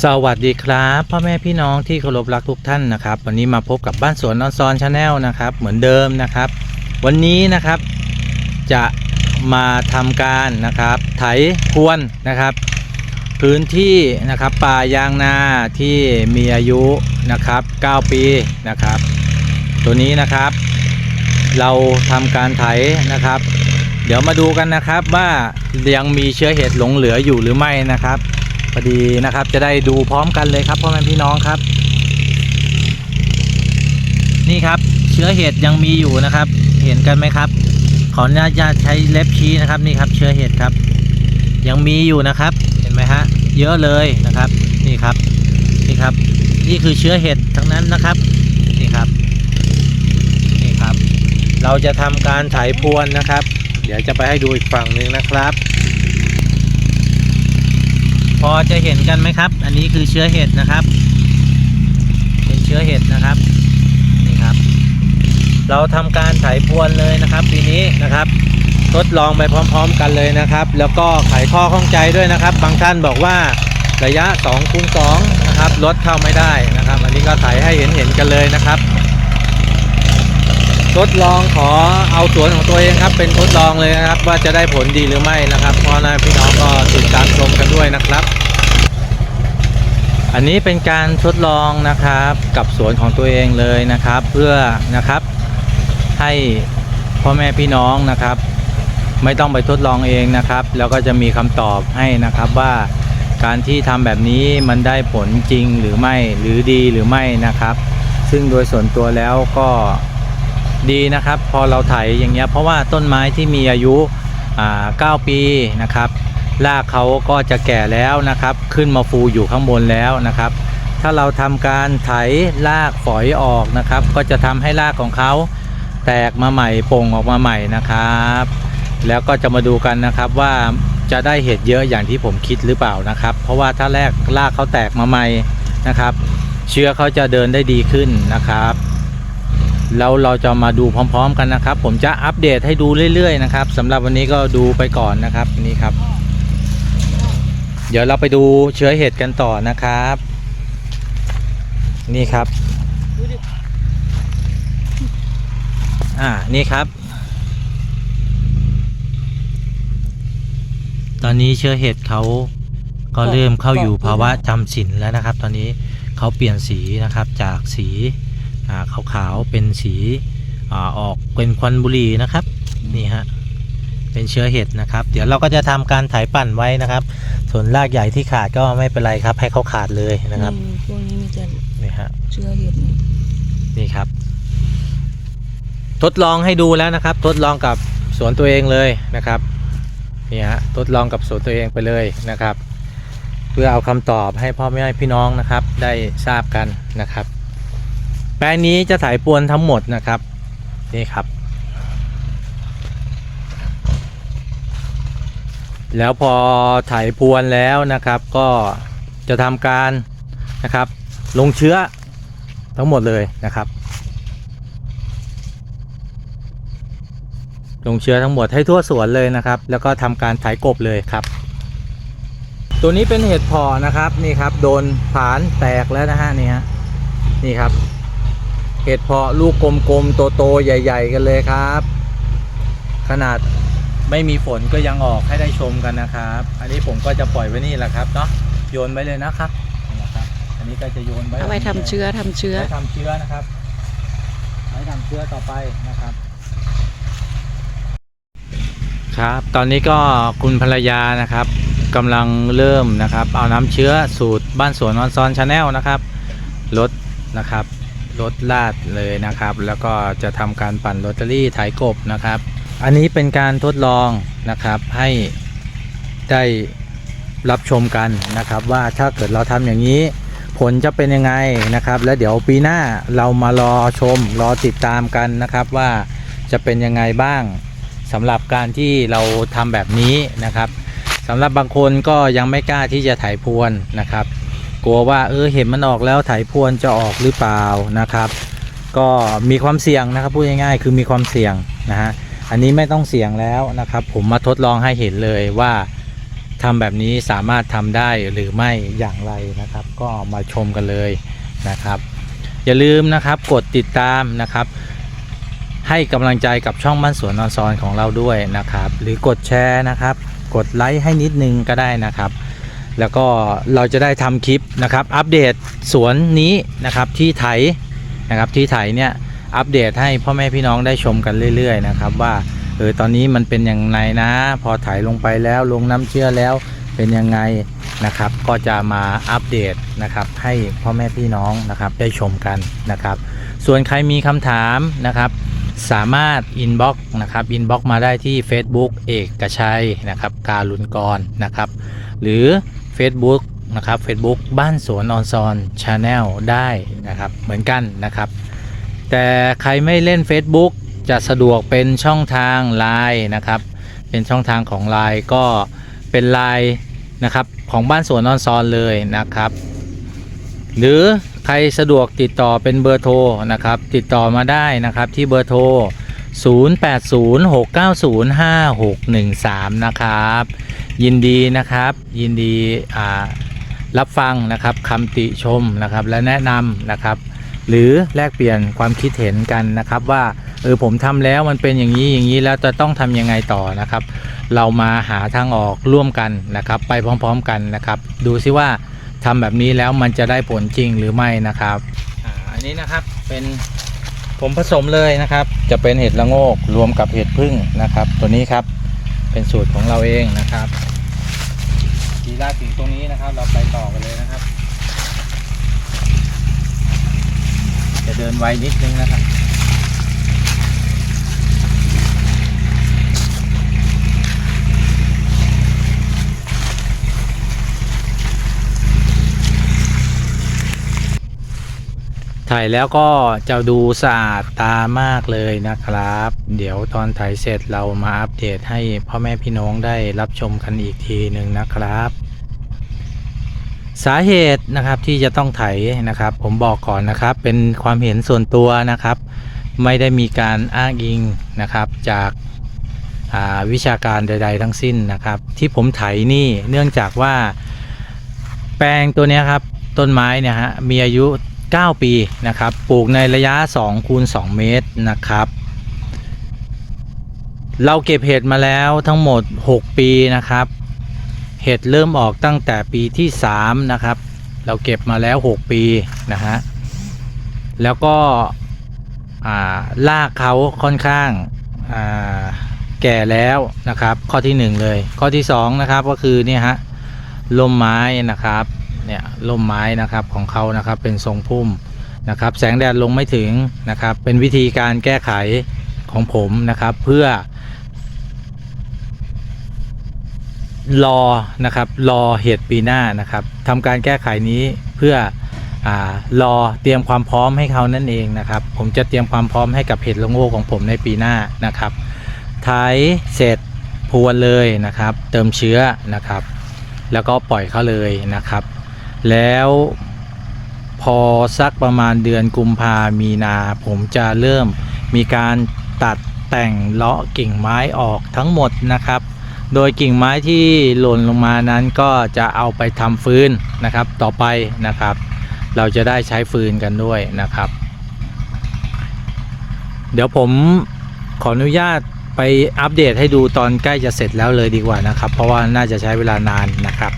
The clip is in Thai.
สวัสดีครับพ่อแม่พี่น้องที่เคารพรักทุกท่านนะครับ วันนี้มาพบกับบ้านสวนนอนซอนชาแนลนะครับเหมือนเดิมนะครับ วันนี้นะครับจะมาทำการนะครับ ไถพวนนะครับ พื้นที่นะครับป่ายางนาที่มีอายุนะครับ 9 ปีนะครับ ตัวนี้นะครับ เราทำการไถนะครับ เดี๋ยวมาดูกันนะครับว่ายังมีเชื้อเห็ดหลงเหลืออยู่หรือไม่นะครับ พอดีนะครับจะได้ดูพร้อมกันเลยครับพ่อแม่พี่น้องครับ นี่ครับเชื้อเห็ดยังมีอยู่นะครับ เห็นกันไหมครับ ขออนุญาตใช้เล็บชี้นะครับนี่ครับ เชื้อเห็ดครับ ยังมีอยู่นะครับ เห็นไหมฮะเยอะเลยนะครับ นี่ครับนี่ครับ นี่คือเชื้อเห็ดทั้งนั้นนะครับนี่ครับนี่ครับ เราจะทำการไถพรวนนะครับ เดี๋ยวจะไปให้ดูอีกฝั่งหนึ่งนะครับ พอจะเห็นกันไหมครับ อันนี้คือเชื้อเห็ดนะครับ เป็นเชื้อเห็ดนะครับ นี่ครับ เราทำการไถพวนเลยนะครับปีนี้นะครับ ทดลองไปพร้อม ๆ กันเลยนะครับ แล้วก็ไขข้อข้องใจด้วยนะครับ บางท่านบอกว่าระยะ2คูณ2นะครับรถเข้าไม่ได้นะครับ อันนี้ก็ไถให้เห็นเห็นๆกันเลยนะครับ ทดลองขอเอาสวนของตัวเองครับ เป็นทดลองเลยนะครับ ว่าจะได้ผลดีหรือไม่นะครับเพราะนะพี่น้องก็ติดตามชมกันด้วยนะครับ อันนี้เป็นการทดลองนะครับกับสวนของตัวเองเลยนะครับ เพื่อนะครับให้พ่อแม่พี่น้องนะครับ ไม่ต้องไปทดลองเองนะครับ แล้วก็จะมีคำตอบให้นะครับว่าการที่ทำแบบนี้มันได้ผลจริงหรือไม่หรือดีหรือไม่นะครับ ซึ่งโดยส่วนตัวแล้วก็ ดีนะครับ พอเราไถอย่างเงี้ยเพราะว่าต้นไม้ที่มีอายุอ่า9ปีนะครับรากเขาก็จะแก่แล้วนะครับ ขึ้นมาฟูอยู่ข้างบนแล้วนะครับ ถ้าเราทำการไถรากฝอยออกนะครับ ก็จะทำให้รากของเขาแตกมาใหม่โป่งออกมาใหม่นะครับ แล้วก็จะมาดูกันนะครับว่าจะได้เห็ดเยอะอย่างที่ผมคิดหรือเปล่านะครับ เพราะว่าถ้าแรกรากเขาแตกมาใหม่นะครับ เชื้อเขาจะเดินได้ดีขึ้นนะครับ แล้วเราจะมาดูพร้อม ๆ กันนะครับ ผมจะอัปเดตให้ดูเรื่อยๆนะครับสำหรับวันนี้ก็ดูไปก่อนนะครับนี่ครับ เดี๋ยวเราไปดูเชื้อเห็ดกันต่อนะครับ นี่ครับอ่านี่ครับ ตอนนี้เชื้อเห็ดเขาก็เริ่มเข้าอยู่ภาวะจำศีลแล้วนะครับ ตอนนี้เขาเปลี่ยนสีนะครับจากสี ขาวๆเป็นสีอ่าออกเป็นควันบุหรี่นะครับนี่ฮะเป็นเชื้อเห็ดนะครับ เดี๋ยวเราก็จะทำการไถปั่นไว้นะครับ ส่วนรากใหญ่ที่ขาดก็ไม่เป็นไรครับ ให้เขาขาดเลยนะครับอืมพวกนี้มีแต่นี่ฮะเชื้อเห็ดนี่นี่ครับ ทดลองให้ดูแล้วนะครับ ทดลองกับสวนตัวเองเลยนะครับนี่ฮะทดลองกับสวนตัวเองไปเลยนะครับ เพื่อเอาคำตอบให้พ่อแม่พี่น้องนะครับ ได้ทราบกันนะครับ แปลงนี้จะถ่ายปวนทั้งหมดนะครับ นี่ครับ แล้วพอถ่ายพวนแล้วนะครับ ก็จะทำการนะครับ ลงเชื้อทั้งหมดเลยนะครับ ลงเชื้อทั้งหมดให้ทั่วสวนเลยนะครับ แล้วก็ทำการไถกบเลยครับ ตัวนี้เป็นเห็ดพอนะครับนี่ครับ โดนผานแตกแล้วนะฮะนี่ฮะนี่ครับ เห็ดเพาะลูกกลมๆโตๆใหญ่ ๆ กันเลยครับ ขนาดไม่มีฝนก็ยังออกให้ได้ชมกันนะครับ อันนี้ผมก็จะปล่อยไว้นี่แหละครับเนาะโยนไว้เลยนะครับนี่นะครับ อันนี้ก็จะโยนไว้เอาไว้ทำเชื้อทำเชื้อไว้ทำเชื้อนะครับไว้ทำเชื้อต่อไปนะครับ ครับ ตอนนี้ก็คุณภรรยานะครับกำลังเริ่มนะครับ เอาน้ำเชื้อสูตรบ้านสวนนอนซอนชาแนลนะครับลดนะครับ ลดลาดเลยนะครับ แล้วก็จะทำการปั่นโรตารี่ถ่ายกบนะครับ อันนี้เป็นการทดลองนะครับให้ได้รับชมกันนะครับ ว่าถ้าเกิดเราทำอย่างนี้ ผลจะเป็นยังไงนะครับ แล้วเดี๋ยวปีหน้าเรามารอชมรอติดตามกันนะครับว่าจะเป็นยังไงบ้างสำหรับการที่เราทำแบบนี้นะครับสำหรับบางคนก็ยังไม่กล้าที่จะถ่ายพวนนะครับ กลัวว่าเออเห็นมันออกแล้วไถพรวนจะออกหรือเปล่านะครับ ก็มีความเสี่ยงนะครับพูดง่ายๆ คือมีความเสี่ยงนะฮะอันนี้ไม่ต้องเสี่ยงแล้วนะครับ ผมมาทดลองให้เห็นเลยว่าทำแบบนี้สามารถทำได้หรือไม่อย่างไรนะครับ ก็มาชมกันเลยนะครับ อย่าลืมนะครับกดติดตามนะครับ ให้กำลังใจกับช่องบ้านสวนนอนซอนของเราด้วยนะครับ หรือกดแชร์นะครับ กดไลค์ให้นิดนึงก็ได้นะครับ แล้วก็เราจะได้ทำคลิปนะครับ อัปเดตสวนนี้นะครับที่ไถนะครับที่ไถเนี่ยอัปเดตให้พ่อแม่พี่น้องได้ชมกันเรื่อย ๆ นะครับว่าเออตอนนี้มันเป็นอย่างไรนะ พอไถลงไปแล้วลงน้ำเชื่อแล้วเป็นยังไงนะครับ ก็จะมาอัปเดตนะครับ ให้พ่อแม่พี่น้องนะครับได้ชมกันนะครับ ส่วนใครมีคำถามนะครับ สามารถอินบ็อกนะครับอินบ็อกมาได้ที่ Facebook เอกชัยนะครับ การุณกรนะครับ หรือ Facebook นะครับ Facebook บ้านสวนออนซอนชาแนลได้นะครับเหมือนกันนะครับ แต่ใครไม่เล่น Facebook จะสะดวกเป็นช่องทาง Line นะครับ เป็นช่องทางของ Line ก็เป็น Line นะครับของบ้านสวนออนซอนเลยนะครับ หรือใครสะดวกติดต่อเป็นเบอร์โทรนะครับ ติดต่อมาได้นะครับที่เบอร์โทร 0806905613 นะครับ ยินดีนะครับยินดีรับฟังนะครับคำติชมนะครับและแนะนำนะครับ หรือแลกเปลี่ยนความคิดเห็นกันนะครับว่าเออผมทำแล้วมันเป็นอย่างนี้อย่างนี้แล้วจะต้องทำยังไงต่อนะครับ เรามาหาทางออกร่วมกันนะครับ ไปพร้อมๆกันนะครับ ดูซิว่าทำแบบนี้แล้วมันจะได้ผลจริงหรือไม่นะครับอันนี้นะครับเป็นผมผสมเลยนะครับ จะเป็นเห็ดละโงกรวมกับเห็ดพึ่งนะครับ ตัวนี้ครับ เป็นสูตรของเราเองนะครับทีแรกถึงตรงนี้นะครับ เราไปต่อกันเลยนะครับ จะเดินไวนิดนึงนะครับ ถ่ายแล้วก็จะดูสะอาดตามากเลยนะครับ เดี๋ยวตอนถ่ายเสร็จเรามาอัปเดตให้พ่อแม่พี่น้องได้รับชมกันอีกทีหนึ่งนะครับสาเหตุนะครับที่จะต้องไถนะครับ ผมบอกก่อนนะครับเป็นความเห็นส่วนตัวนะครับ ไม่ได้มีการอ้างอิงนะครับจากาวิชาการใด ๆ ทั้งสิ้นนะครับ ที่ผมไถนี่เนื่องจากว่าแปลงตัวนี้ครับต้นไม้เนี่ยฮะมีอายุ 9 ปีนะครับ ปลูกในระยะ2คูณ2เมตรนะครับ เราเก็บเห็ดมาแล้วทั้งหมด 6 ปีนะครับ เห็ดเริ่มออกตั้งแต่ปีที่ 3 นะครับ เราเก็บมาแล้ว 6 ปีนะฮะ แล้วก็อ่ารากเขาค่อนข้างาแก่แล้วนะครับ ข้อที่ 1 เลย ข้อที่ 2 นะครับก็คือเนี่ยฮะลมไม้นะครับ เนี่ยล่มไม้นะครับของเขานะครับเป็นทรงพุ่มนะครับ แสงแดดลงไม่ถึงนะครับ เป็นวิธีการแก้ไขของผมนะครับ เพื่อ รอนะครับ รอเหตุปีหน้านะครับทำการแก้ไขนี้เพื่ออรอเตรียมความพร้อมให้เขานั่นเองนะครับ ผมจะเตรียมความพร้อมให้กับเห็ดละโง่ของผมในปีหน้านะครับท้ายเสร็จพรวนเลยนะครับ เติมเชื้อนะครับ แล้วก็ปล่อยเขาเลยนะครับ แล้วพอสักประมาณเดือนกุมภามีนา ผมจะเริ่มมีการตัดแต่งเลาะกิ่งไม้ออกทั้งหมดนะครับ โดยกิ่งไม้ที่หล่นลงมานั้นก็จะเอาไปทำฟืนนะครับ ต่อไปนะครับ เราจะได้ใช้ฟืนกันด้วยนะครับ เดี๋ยวผมขออนุญาตไปอัปเดตให้ดูตอนใกล้จะเสร็จแล้วเลยดีกว่านะครับ เพราะว่าน่าจะใช้เวลานานนะครับ